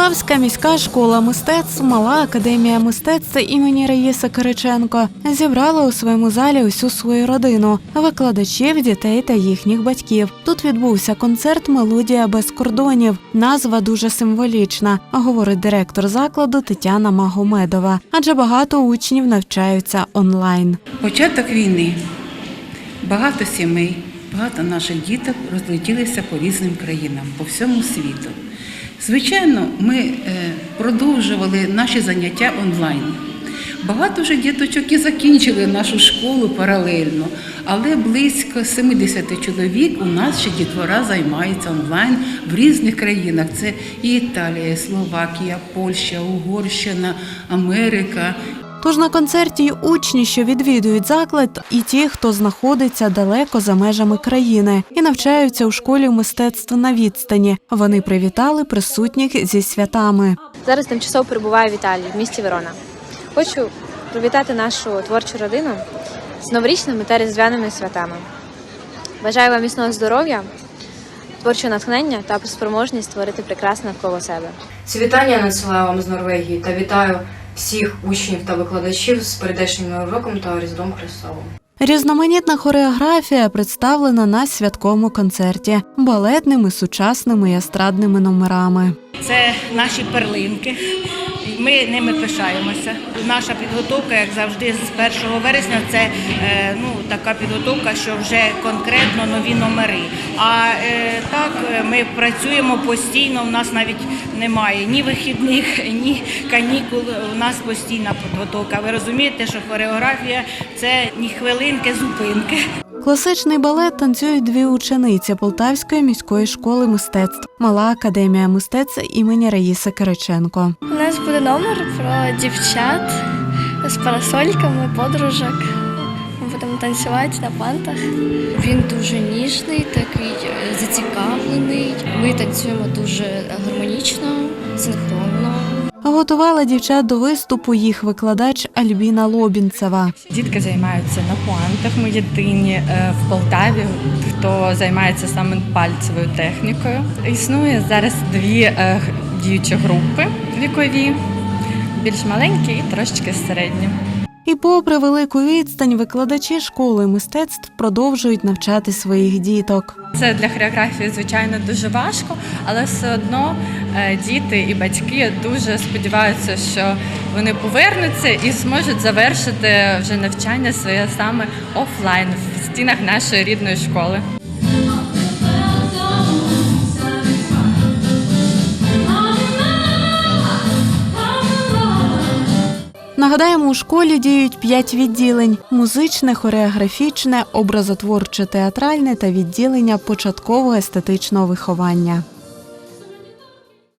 Полтавська міська школа мистецтв, мала академія мистецтв імені Раїси Кириченко зібрала у своєму залі усю свою родину, викладачів, дітей та їхніх батьків. Тут відбувся концерт Мелодія без кордонів. Назва дуже символічна, говорить директор закладу Тетяна Магомедова. Адже багато учнів навчаються онлайн. Початок війни. Багато сімей, багато наших діток розлетілися по різним країнам, по всьому світу. Звичайно, ми е, продовжували наші заняття онлайн. Багато вже діточок і закінчили нашу школу паралельно, але близько 70 чоловік у нас ще дітвора займається онлайн в різних країнах. Це і Італія, і Словакія, Польща, Угорщина, Америка. Тож на концерті й учні, що відвідують заклад, і ті, хто знаходиться далеко за межами країни і навчаються у школі мистецтва на відстані. Вони привітали присутніх зі святами. Зараз тимчасово перебуваю в Італії, в місті Верона. Хочу привітати нашу творчу родину з новорічними та різдвяними святами. Бажаю вам міцного здоров'я, творчого натхнення та спроможність створити прекрасне навколо себе. Ці вітання надсилаю вам з Норвегії та вітаю всіх учнів та викладачів з прийдешнім уроком роком та Різдвом Христовим. Різноманітна хореографія представлена на святковому концерті балетними, сучасними і естрадними номерами. Це наші перлинки. Ми ними пишаємося. Наша підготовка, як завжди, з 1 вересня це е, ну, така підготовка, що вже конкретно нові номери. А е, так ми працюємо постійно. У нас навіть немає ні вихідних, ні канікул. У нас постійна підготовка. Ви розумієте, що хореографія це ні хвилинки, зупинки. Класичний балет танцюють дві учениці Полтавської міської школи мистецтв, мала академія мистецтв імені Раїси Кириченко. У нас буде номер про дівчат з парасольками, подружок. Ми будемо танцювати на пантах. Він дуже ніжний, такий е, зацікавлений. Ми танцюємо дуже гармонічно, синхронно. Готувала дівчат до виступу їх викладач Альбіна Лобінцева. Дітки займаються на пуантах. Ми єдині е, в Полтаві, хто займається саме пальцевою технікою. Існує зараз дві е, діючі групи вікові, більш маленькі і трошечки середні. І попри велику відстань, викладачі школи мистецтв продовжують навчати своїх діток. Це для хореографії, звичайно, дуже важко, але все одно е, діти і батьки дуже сподіваються, що вони повернуться і зможуть завершити вже навчання своє саме офлайн в стінах нашої рідної школи. Нагадаємо, у школі діють п'ять відділень: музичне, хореографічне, образотворче, театральне та відділення початкового естетичного виховання.